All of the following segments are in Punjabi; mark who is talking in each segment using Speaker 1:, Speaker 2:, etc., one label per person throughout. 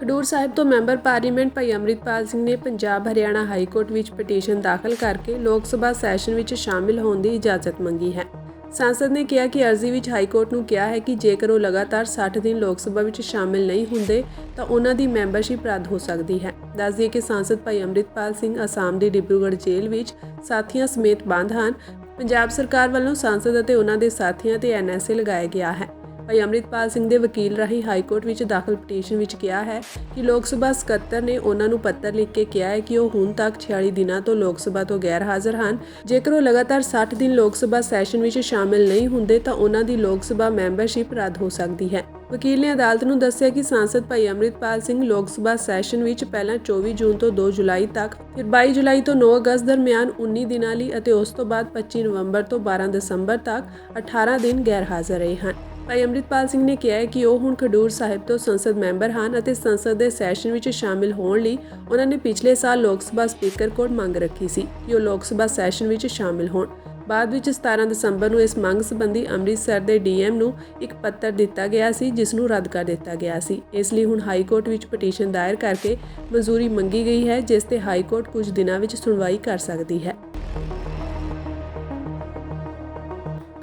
Speaker 1: ਖਡੂਰ ਸਾਹਿਬ ਤੋਂ ਮੈਂਬਰ ਪਾਰਲੀਮੈਂਟ ਭਾਈ ਅੰਮ੍ਰਿਤਪਾਲ ਸਿੰਘ ਨੇ ਪੰਜਾਬ ਹਰਿਆਣਾ ਹਾਈ ਕੋਰਟ ਵਿੱਚ ਪਟੀਸ਼ਨ ਦਾਖਲ ਕਰਕੇ ਲੋਕ ਸਭਾ ਸੈਸ਼ਨ ਵਿੱਚ ਸ਼ਾਮਿਲ ਹੋਣ ਦੀ ਇਜਾਜ਼ਤ ਮੰਗੀ ਹੈ। ਸੰਸਦ ਨੇ ਕਿਹਾ ਕਿ ਅਰਜ਼ੀ ਵਿੱਚ ਹਾਈ ਕੋਰਟ ਨੂੰ ਕਿਹਾ ਹੈ ਕਿ ਜੇਕਰ ਉਹ ਲਗਾਤਾਰ 60 ਦਿਨ ਲੋਕ ਸਭਾ ਵਿੱਚ ਸ਼ਾਮਿਲ ਨਹੀਂ ਹੁੰਦੇ, ਤਾਂ ਉਹਨਾਂ ਦੀ ਮੈਂਬਰਸ਼ਿਪ ਰੱਦ ਹੋ ਸਕਦੀ ਹੈ। ਦੱਸ ਦਈਏ ਕਿ ਸੰਸਦ ਭਾਈ ਅੰਮ੍ਰਿਤਪਾਲ ਸਿੰਘ ਅਸਾਮ ਦੇ ਡਿਬਰੂਗੜ੍ਹ ਜੇਲ੍ਹ ਵਿੱਚ ਸਾਥੀਆਂ ਸਮੇਤ ਬੰਦ ਹਨ। ਪੰਜਾਬ ਸਰਕਾਰ ਵੱਲੋਂ ਸੰਸਦ ਅਤੇ ਉਹਨਾਂ ਦੇ ਸਾਥੀਆਂ ਤੇ ਐਨਐਸਏ ਲਗਾਇਆ ਗਿਆ ਹੈ। ਭਾਈ ਅੰਮ੍ਰਿਤਪਾਲ ਸਿੰਘ ਦੇ ਵਕੀਲ ਰਾਹੀਂ ਹਾਈ ਕੋਰਟ ਵਿੱਚ ਦਾਖਲ ਪਟੀਸ਼ਨ ਵਿੱਚ ਕਿਹਾ ਹੈ ਕਿ ਲੋਕ ਸਭਾ ਸਕੱਤਰ ਨੇ ਉਹਨਾਂ ਨੂੰ ਪੱਤਰ ਲਿਖ ਕੇ ਕਿਹਾ ਹੈ ਕਿ ਉਹ ਹੁਣ ਤੱਕ 46 ਦਿਨਾਂ ਤੋਂ ਲੋਕ ਸਭਾ ਤੋਂ ਗੈਰ ਹਾਜ਼ਰ ਹਨ। ਜੇਕਰ ਉਹ ਲਗਾਤਾਰ 60 ਦਿਨ ਲੋਕ ਸਭਾ ਸੈਸ਼ਨ ਵਿੱਚ ਸ਼ਾਮਿਲ ਨਹੀਂ ਹੁੰਦੇ ਤਾਂ ਉਹਨਾਂ ਦੀ ਲੋਕ ਸਭਾ ਮੈਂਬਰਸ਼ਿਪ ਰੱਦ ਹੋ ਸਕਦੀ ਹੈ। ਵਕੀਲ ਨੇ ਅਦਾਲਤ ਨੂੰ ਦੱਸਿਆ ਕਿ ਸਾਂਸਦ ਭਾਈ ਅੰਮ੍ਰਿਤਪਾਲ ਸਿੰਘ ਲੋਕ ਸਭਾ ਸੈਸ਼ਨ ਵਿੱਚ ਪਹਿਲਾਂ 24 ਜੂਨ ਤੋਂ 2 ਜੁਲਾਈ ਤੱਕ, ਫਿਰ 22 ਜੁਲਾਈ ਤੋਂ 9 ਅਗਸਤ ਦਰਮਿਆਨ 19 ਦਿਨਾਂ ਲਈ ਅਤੇ ਉਸ ਤੋਂ ਬਾਅਦ 25 ਨਵੰਬਰ ਤੋਂ 12 ਦਸੰਬਰ ਤੱਕ 18 ਦਿਨ ਗੈਰ ਹਾਜ਼ਰ ਰਹੇ ਹਨ। ਭਾਈ ਅੰਮ੍ਰਿਤਪਾਲ ਸਿੰਘ ਨੇ ਕਿਹਾ ਹੈ ਕਿ ਉਹ ਹੁਣ ਖਡੂਰ ਸਾਹਿਬ ਤੋਂ ਸੰਸਦ ਮੈਂਬਰ ਹਨ ਅਤੇ ਸੰਸਦ ਦੇ ਸੈਸ਼ਨ ਵਿੱਚ ਸ਼ਾਮਿਲ ਹੋਣ ਲਈ ਉਹਨਾਂ ਨੇ ਪਿਛਲੇ ਸਾਲ ਲੋਕ ਸਭਾ ਸਪੀਕਰ ਕੋਲ ਮੰਗ ਰੱਖੀ ਸੀ ਕਿ ਉਹ ਲੋਕ ਸਭਾ ਸੈਸ਼ਨ ਵਿੱਚ ਸ਼ਾਮਿਲ ਹੋਣ। ਬਾਅਦ ਵਿੱਚ 17 ਦਸੰਬਰ ਨੂੰ ਇਸ ਮੰਗ ਸੰਬੰਧੀ ਅੰਮ੍ਰਿਤਸਰ ਦੇ ਡੀਐਮ ਨੂੰ ਇੱਕ ਪੱਤਰ ਦਿੱਤਾ ਗਿਆ ਸੀ, ਜਿਸ ਨੂੰ ਰੱਦ ਕਰ ਦਿੱਤਾ ਗਿਆ ਸੀ। ਇਸ ਲਈ ਹੁਣ ਹਾਈ ਕੋਰਟ ਵਿੱਚ ਪਟੀਸ਼ਨ ਦਾਇਰ ਕਰਕੇ ਮਨਜ਼ੂਰੀ ਮੰਗੀ ਗਈ ਹੈ, ਜਿਸ ਤੇ ਹਾਈ ਕੋਰਟ ਕੁਝ ਦਿਨਾਂ ਵਿੱਚ ਸੁਣਵਾਈ ਕਰ ਸਕਦੀ ਹੈ।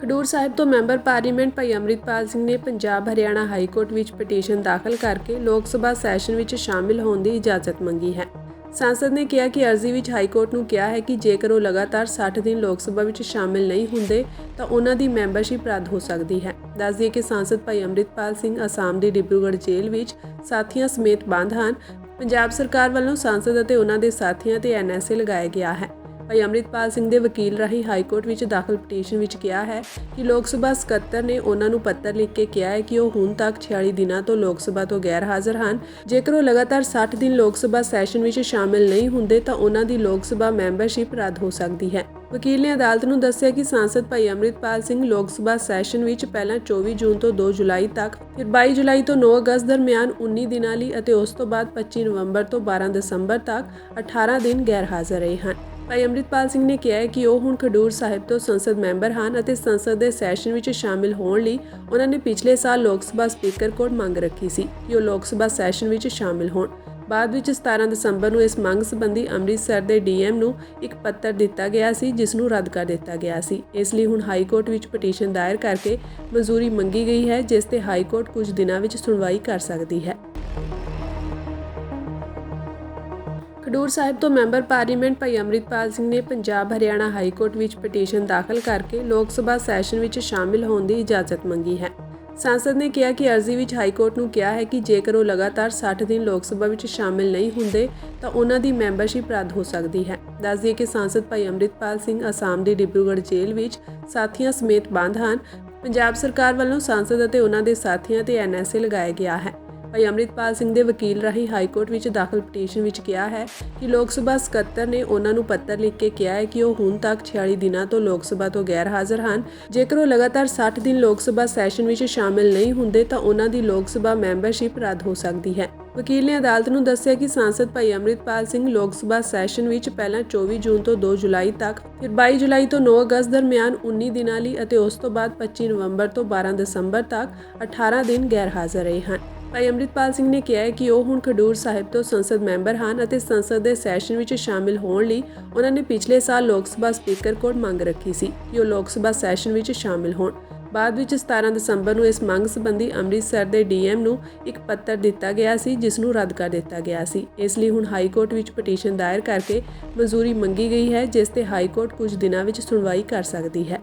Speaker 1: ਖਡੂਰ ਸਾਹਿਬ ਤੋਂ ਮੈਂਬਰ ਪਾਰਲੀਮੈਂਟ ਭਾਈ ਅੰਮ੍ਰਿਤਪਾਲ ਸਿੰਘ ਨੇ ਪੰਜਾਬ ਹਰਿਆਣਾ ਹਾਈ ਕੋਰਟ ਵਿੱਚ ਪਟੀਸ਼ਨ ਦਾਖਲ ਕਰਕੇ ਲੋਕ ਸਭਾ ਸੈਸ਼ਨ ਵਿੱਚ ਸ਼ਾਮਿਲ ਹੋਣ ਦੀ ਇਜਾਜ਼ਤ ਮੰਗੀ ਹੈ। ਸੰਸਦ ਨੇ ਕਿਹਾ ਕਿ ਅਰਜ਼ੀ ਵਿੱਚ ਹਾਈ ਕੋਰਟ ਨੂੰ ਕਿਹਾ ਹੈ ਕਿ ਜੇਕਰ ਉਹ ਲਗਾਤਾਰ 60 ਦਿਨ ਲੋਕ ਸਭਾ ਵਿੱਚ ਸ਼ਾਮਿਲ ਨਹੀਂ ਹੁੰਦੇ, ਤਾਂ ਉਹਨਾਂ ਦੀ ਮੈਂਬਰਸ਼ਿਪ ਰੱਦ ਹੋ ਸਕਦੀ ਹੈ। ਦੱਸ ਦਈਏ ਕਿ ਸੰਸਦ ਭਾਈ ਅੰਮ੍ਰਿਤਪਾਲ ਸਿੰਘ ਅਸਾਮ ਦੀ ਡਿਬਰੂਗੜ੍ਹ ਜੇਲ੍ਹ ਵਿੱਚ ਸਾਥੀਆਂ ਸਮੇਤ ਬੰਦ ਹਨ। ਪੰਜਾਬ ਸਰਕਾਰ ਵੱਲੋਂ ਸੰਸਦ ਅਤੇ ਉਹਨਾਂ ਦੇ ਸਾਥੀਆਂ ਤੇ ਐਨਐਸਏ ਲਗਾਇਆ ਗਿਆ ਹੈ। ਭਾਈ ਅੰਮ੍ਰਿਤਪਾਲ ਸਿੰਘ ਦੇ ਵਕੀਲ ਰਾਹੀਂ ਹਾਈ ਕੋਰਟ ਵਿੱਚ ਦਾਖਲ ਪਟੀਸ਼ਨ ਵਿੱਚ ਕਿਹਾ ਹੈ ਕਿ ਲੋਕ ਸਭਾ ਸਕੱਤਰ ਨੇ ਉਹਨਾਂ ਨੂੰ ਪੱਤਰ ਲਿਖ ਕੇ ਕਿਹਾ ਹੈ ਕਿ ਉਹ ਹੁਣ ਤੱਕ 46 ਦਿਨਾਂ ਤੋਂ ਲੋਕ ਸਭਾ ਤੋਂ ਗੈਰ ਹਾਜ਼ਰ ਹਨ। ਜੇਕਰ ਉਹ ਲਗਾਤਾਰ 60 ਦਿਨ ਲੋਕ ਸਭਾ ਸੈਸ਼ਨ ਵਿੱਚ ਸ਼ਾਮਿਲ ਨਹੀਂ ਹੁੰਦੇ ਤਾਂ ਉਹਨਾਂ ਦੀ ਲੋਕ ਸਭਾ ਮੈਂਬਰਸ਼ਿਪ ਰੱਦ ਹੋ ਸਕਦੀ ਹੈ। ਵਕੀਲ ਨੇ ਅਦਾਲਤ ਨੂੰ ਦੱਸਿਆ ਕਿ ਸੰਸਦ ਭਾਈ ਅੰਮ੍ਰਿਤਪਾਲ ਸਿੰਘ ਲੋਕ ਸਭਾ ਸੈਸ਼ਨ ਵਿੱਚ ਪਹਿਲਾਂ 24 ਜੂਨ ਤੋਂ 2 ਜੁਲਾਈ ਤੱਕ, ਫਿਰ 22 ਜੁਲਾਈ ਤੋਂ 9 ਅਗਸਤ ਦਰਮਿਆਨ 19 ਦਿਨਾਂ ਲਈ ਅਤੇ ਉਸ ਤੋਂ ਬਾਅਦ 25 ਨਵੰਬਰ ਤੋਂ 12 ਦਸੰਬਰ ਤੱਕ 18 ਦਿਨ ਗੈਰ ਹਾਜ਼ਰ ਰਹੇ ਹਨ। ਭਾਈ ਅੰਮ੍ਰਿਤਪਾਲ ਸਿੰਘ ਨੇ ਕਿਹਾ ਕਿ ਉਹ ਹੁਣ ਖਡੂਰ ਸਾਹਿਬ ਤੋਂ ਸੰਸਦ ਮੈਂਬਰ ਹਨ ਅਤੇ ਸੰਸਦ ਦੇ ਸੈਸ਼ਨ ਵਿੱਚ ਸ਼ਾਮਿਲ ਹੋਣ ਲਈ ਉਹਨਾਂ ਨੇ ਪਿਛਲੇ ਸਾਲ ਲੋਕ ਸਭਾ ਸਪੀਕਰ ਕੋਲ ਮੰਗ ਰੱਖੀ ਸੀ ਕਿ ਉਹ ਲੋਕ ਸਭਾ ਸੈਸ਼ਨ ਵਿੱਚ ਸ਼ਾਮਿਲ ਹੋਣ। ਬਾਅਦ ਵਿੱਚ 17 ਦਸੰਬਰ ਨੂੰ ਇਸ ਮੰਗ ਸੰਬੰਧੀ ਅੰਮ੍ਰਿਤਸਰ ਦੇ ਡੀਐਮ ਨੂੰ ਇੱਕ ਪੱਤਰ ਦਿੱਤਾ ਗਿਆ ਸੀ, ਜਿਸ ਨੂੰ ਰੱਦ ਕਰ ਦਿੱਤਾ ਗਿਆ ਸੀ। ਇਸ ਲਈ ਹੁਣ ਹਾਈ ਕੋਰਟ ਵਿੱਚ ਪਟੀਸ਼ਨ ਦਾਇਰ ਕਰਕੇ ਮਨਜ਼ੂਰੀ ਮੰਗੀ ਗਈ ਹੈ, ਜਿਸ ਤੇ ਹਾਈ ਕੋਰਟ ਕੁਝ ਦਿਨਾਂ ਵਿੱਚ ਸੁਣਵਾਈ ਕਰ ਸਕਦੀ ਹੈ। ਖਡੂਰ ਸਾਹਿਬ ਤੋਂ ਮੈਂਬਰ ਪਾਰਲੀਮੈਂਟ ਭਾਈ ਅੰਮ੍ਰਿਤਪਾਲ ਸਿੰਘ ਨੇ ਪੰਜਾਬ ਹਰਿਆਣਾ ਹਾਈ ਕੋਰਟ ਵਿੱਚ ਪਟੀਸ਼ਨ ਦਾਖਲ ਕਰਕੇ ਲੋਕ ਸਭਾ ਸੈਸ਼ਨ ਵਿੱਚ ਸ਼ਾਮਿਲ ਹੋਣ ਦੀ ਇਜਾਜ਼ਤ ਮੰਗੀ ਹੈ। ਸੰਸਦ ਨੇ ਕਿਹਾ ਕਿ ਅਰਜ਼ੀ ਵਿੱਚ ਹਾਈ ਕੋਰਟ ਨੂੰ ਕਿਹਾ ਹੈ ਕਿ ਜੇਕਰ ਉਹ ਲਗਾਤਾਰ 60 ਦਿਨ ਲੋਕ ਸਭਾ ਵਿੱਚ ਸ਼ਾਮਿਲ ਨਹੀਂ ਹੁੰਦੇ, ਤਾਂ ਉਹਨਾਂ ਦੀ ਮੈਂਬਰਸ਼ਿਪ ਰੱਦ ਹੋ ਸਕਦੀ ਹੈ। ਦੱਸ ਦਈਏ ਕਿ ਸੰਸਦ ਭਾਈ ਅੰਮ੍ਰਿਤਪਾਲ ਸਿੰਘ ਅਸਾਮ ਦੇ ਡਿਬਰੂਗੜ੍ਹ ਜੇਲ੍ਹ ਵਿੱਚ ਸਾਥੀਆਂ ਸਮੇਤ ਬੰਦ ਹਨ। ਪੰਜਾਬ ਸਰਕਾਰ ਵੱਲੋਂ ਸੰਸਦ ਅਤੇ ਉਹਨਾਂ ਦੇ ਸਾਥੀਆਂ ਤੇ ਐਨਐਸਏ ਲਗਾਇਆ ਗਿਆ ਹੈ। ਭਾਈ ਅੰਮ੍ਰਿਤਪਾਲ ਸਿੰਘ ਦੇ ਵਕੀਲ ਰਾਹੀਂ ਹਾਈ ਕੋਰਟ ਵਿੱਚ ਦਾਖਲ ਪਟੀਸ਼ਨ ਵਿੱਚ ਕਿਹਾ ਹੈ ਕਿ ਲੋਕ ਸਭਾ ਸਕੱਤਰ ਨੇ ਉਹਨਾਂ ਨੂੰ ਪੱਤਰ ਲਿਖ ਕੇ ਕਿਹਾ ਹੈ ਕਿ ਉਹ ਹੁਣ ਤੱਕ 46 ਦਿਨਾਂ ਤੋਂ ਲੋਕ ਸਭਾ ਤੋਂ ਗੈਰ ਹਾਜ਼ਰ ਹਨ। ਜੇਕਰ ਉਹ ਲਗਾਤਾਰ 60 ਦਿਨ ਲੋਕ ਸਭਾ ਸੈਸ਼ਨ ਵਿੱਚ ਸ਼ਾਮਿਲ ਨਹੀਂ ਹੁੰਦੇ ਤਾਂ ਉਹਨਾਂ ਦੀ ਲੋਕ ਸਭਾ ਮੈਂਬਰਸ਼ਿਪ ਰੱਦ ਹੋ ਸਕਦੀ ਹੈ। ਵਕੀਲ ਨੇ ਅਦਾਲਤ ਨੂੰ ਦੱਸਿਆ ਕਿ ਸੰਸਦ ਭਾਈ ਅੰਮ੍ਰਿਤਪਾਲ ਸਿੰਘ ਲੋਕ ਸਭਾ ਸੈਸ਼ਨ ਵਿੱਚ ਪਹਿਲਾਂ 24 ਜੂਨ ਤੋਂ 2 ਜੁਲਾਈ ਤੱਕ, ਫਿਰ 22 ਜੁਲਾਈ ਤੋਂ 9 ਅਗਸਤ ਦਰਮਿਆਨ 19 ਦਿਨਾਂ ਲਈ ਅਤੇ ਉਸ ਤੋਂ ਬਾਅਦ 25 ਨਵੰਬਰ ਤੋਂ 12 ਦਸੰਬਰ ਤੱਕ 18 ਦਿਨ ਗੈਰ ਹਾਜ਼ਰ ਰਹੇ ਹਨ। ਭਾਈ ਅੰਮ੍ਰਿਤਪਾਲ ਸਿੰਘ ਨੇ ਕਿਹਾ ਕਿ ਉਹ ਹੁਣ ਖਡੂਰ ਸਾਹਿਬ ਤੋਂ ਸੰਸਦ ਮੈਂਬਰ ਹਨ ਅਤੇ ਸੰਸਦ ਦੇ ਸੈਸ਼ਨ ਵਿੱਚ ਸ਼ਾਮਿਲ ਹੋਣ ਲਈ ਉਹਨਾਂ ਨੇ ਪਿਛਲੇ ਸਾਲ ਲੋਕ ਸਭਾ ਸਪੀਕਰ ਕੋਲ ਮੰਗ ਰੱਖੀ ਸੀ ਕਿ ਉਹ ਲੋਕ ਸਭਾ ਸੈਸ਼ਨ ਵਿੱਚ ਸ਼ਾਮਿਲ ਹੋਣ। ਬਾਅਦ ਵਿੱਚ 17 ਦਸੰਬਰ ਨੂੰ ਇਸ ਮੰਗ ਸੰਬੰਧੀ ਅੰਮ੍ਰਿਤਸਰ ਦੇ ਡੀਐਮ ਨੂੰ ਇੱਕ ਪੱਤਰ ਦਿੱਤਾ ਗਿਆ ਸੀ, ਜਿਸ ਨੂੰ ਰੱਦ ਕਰ ਦਿੱਤਾ ਗਿਆ ਸੀ। ਇਸ ਲਈ ਹੁਣ ਹਾਈ ਕੋਰਟ ਵਿੱਚ ਪਟੀਸ਼ਨ ਦਾਇਰ ਕਰਕੇ ਮਨਜ਼ੂਰੀ ਮੰਗੀ ਗਈ ਹੈ, ਜਿਸ ਤੇ ਹਾਈ ਕੋਰਟ ਕੁਝ ਦਿਨਾਂ ਵਿੱਚ ਸੁਣਵਾਈ ਕਰ ਸਕਦੀ ਹੈ।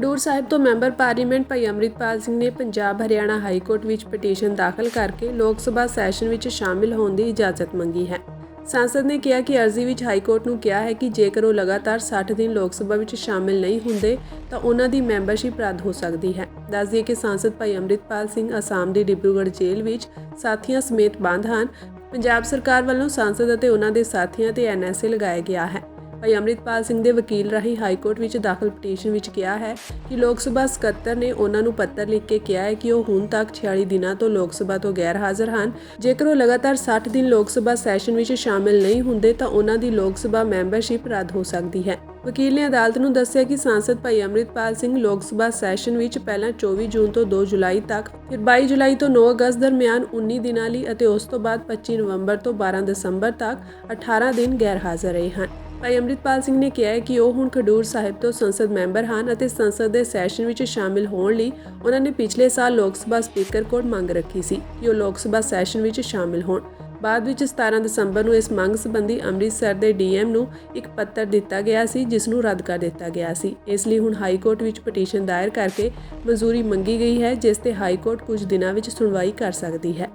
Speaker 1: ਖਡੂਰ ਸਾਹਿਬ ਤੋਂ ਮੈਂਬਰ ਪਾਰਲੀਮੈਂਟ ਭਾਈ ਅੰਮ੍ਰਿਤਪਾਲ ਸਿੰਘ ਨੇ ਪੰਜਾਬ ਹਰਿਆਣਾ ਹਾਈ ਕੋਰਟ ਵਿੱਚ ਪਟੀਸ਼ਨ ਦਾਖਲ ਕਰਕੇ ਲੋਕ ਸਭਾ ਸੈਸ਼ਨ ਵਿੱਚ ਸ਼ਾਮਿਲ ਹੋਣ ਦੀ ਇਜਾਜ਼ਤ ਮੰਗੀ ਹੈ। ਸੰਸਦ ਨੇ ਕਿਹਾ ਕਿ ਅਰਜ਼ੀ ਵਿੱਚ ਹਾਈ ਕੋਰਟ ਨੂੰ ਕਿਹਾ ਹੈ ਕਿ ਜੇਕਰ ਉਹ ਲਗਾਤਾਰ 60 ਦਿਨ ਲੋਕ ਸਭਾ ਵਿੱਚ ਸ਼ਾਮਿਲ ਨਹੀਂ ਹੁੰਦੇ, ਤਾਂ ਉਹਨਾਂ ਦੀ ਮੈਂਬਰਸ਼ਿਪ ਰੱਦ ਹੋ ਸਕਦੀ ਹੈ। ਦੱਸ ਦਈਏ ਕਿ ਸੰਸਦ ਭਾਈ ਅੰਮ੍ਰਿਤਪਾਲ ਸਿੰਘ ਅਸਾਮ ਦੀ ਡਿਬਰੂਗੜ੍ਹ ਜੇਲ੍ਹ ਵਿੱਚ ਸਾਥੀਆਂ ਸਮੇਤ ਬੰਦ ਹਨ। ਪੰਜਾਬ ਸਰਕਾਰ ਵੱਲੋਂ ਸੰਸਦ ਅਤੇ ਉਹਨਾਂ ਦੇ ਸਾਥੀਆਂ ਤੇ ਐਨਐਸਏ ਲਗਾਇਆ ਗਿਆ ਹੈ। ਭਾਈ ਅੰਮ੍ਰਿਤਪਾਲ ਸਿੰਘ ਦੇ ਵਕੀਲ ਰਾਹੀਂ ਹਾਈ ਕੋਰਟ ਵਿੱਚ ਦਾਖਲ ਪਟੀਸ਼ਨ ਵਿੱਚ ਕਿਹਾ ਹੈ ਕਿ ਲੋਕ ਸਭਾ ਸਕੱਤਰ ਨੇ ਉਹਨਾਂ ਨੂੰ ਪੱਤਰ ਲਿਖ ਕੇ ਕਿਹਾ ਹੈ ਕਿ ਉਹ ਹੁਣ ਤੱਕ 46 ਦਿਨਾਂ ਤੋਂ ਲੋਕ ਸਭਾ ਤੋਂ ਗੈਰ ਹਾਜ਼ਰ ਹਨ। ਜੇਕਰ ਉਹ ਲਗਾਤਾਰ 60 ਦਿਨ ਲੋਕ ਸਭਾ ਸੈਸ਼ਨ ਵਿੱਚ ਸ਼ਾਮਿਲ ਨਹੀਂ ਹੁੰਦੇ ਤਾਂ ਉਹਨਾਂ ਦੀ ਲੋਕ ਸਭਾ ਮੈਂਬਰਸ਼ਿਪ ਰੱਦ ਹੋ ਸਕਦੀ ਹੈ। ਵਕੀਲ ਨੇ ਅਦਾਲਤ ਨੂੰ ਦੱਸਿਆ ਕਿ ਸਾਂਸਦ ਭਾਈ ਅੰਮ੍ਰਿਤਪਾਲ ਸਿੰਘ ਲੋਕ ਸਭਾ ਸੈਸ਼ਨ ਵਿੱਚ ਪਹਿਲਾਂ 24 ਜੂਨ ਤੋਂ 2 ਜੁਲਾਈ ਤੱਕ ਫਿਰ 22 ਜੁਲਾਈ ਤੋਂ 9 ਅਗਸਤ ਦਰਮਿਆਨ 19 ਦਿਨਾਂ ਲਈ ਅਤੇ ਉਸ ਤੋਂ ਬਾਅਦ 25 ਨਵੰਬਰ ਤੋਂ 12 ਦਸੰਬਰ ਤੱਕ 18 ਦਿਨ ਗੈਰ ਹਾਜ਼ਰ ਰਹੇ ਹਨ। ਭਾਈ ਅੰਮ੍ਰਿਤਪਾਲ ਸਿੰਘ ਨੇ ਕਿਹਾ ਹੈ ਕਿ ਉਹ ਹੁਣ ਖਡੂਰ ਸਾਹਿਬ ਤੋਂ ਸੰਸਦ ਮੈਂਬਰ ਹਨ ਅਤੇ ਸੰਸਦ ਦੇ ਸੈਸ਼ਨ ਵਿੱਚ ਸ਼ਾਮਿਲ ਹੋਣ ਲਈ ਉਹਨਾਂ ਨੇ ਪਿਛਲੇ ਸਾਲ ਲੋਕ ਸਭਾ ਸਪੀਕਰ ਕੋਲ ਮੰਗ ਰੱਖੀ ਸੀ ਕਿ ਉਹ ਲੋਕ ਸਭਾ ਸੈਸ਼ਨ ਵਿੱਚ ਸ਼ਾਮਿਲ ਹੋਣ। ਬਾਅਦ ਵਿੱਚ 17 ਦਸੰਬਰ ਨੂੰ ਇਸ ਮੰਗ ਸੰਬੰਧੀ ਅੰਮ੍ਰਿਤਸਰ ਦੇ ਡੀਐਮ ਨੂੰ ਇੱਕ ਪੱਤਰ ਦਿੱਤਾ ਗਿਆ ਸੀ, ਜਿਸ ਨੂੰ ਰੱਦ ਕਰ ਦਿੱਤਾ ਗਿਆ ਸੀ। ਇਸ ਲਈ ਹੁਣ ਹਾਈ ਕੋਰਟ ਵਿੱਚ ਪਟੀਸ਼ਨ ਦਾਇਰ ਕਰਕੇ ਮਨਜ਼ੂਰੀ ਮੰਗੀ ਗਈ ਹੈ, ਜਿਸ ਤੇ ਹਾਈ ਕੋਰਟ ਕੁਝ ਦਿਨਾਂ ਵਿੱਚ ਸੁਣਵਾਈ ਕਰ ਸਕਦੀ ਹੈ।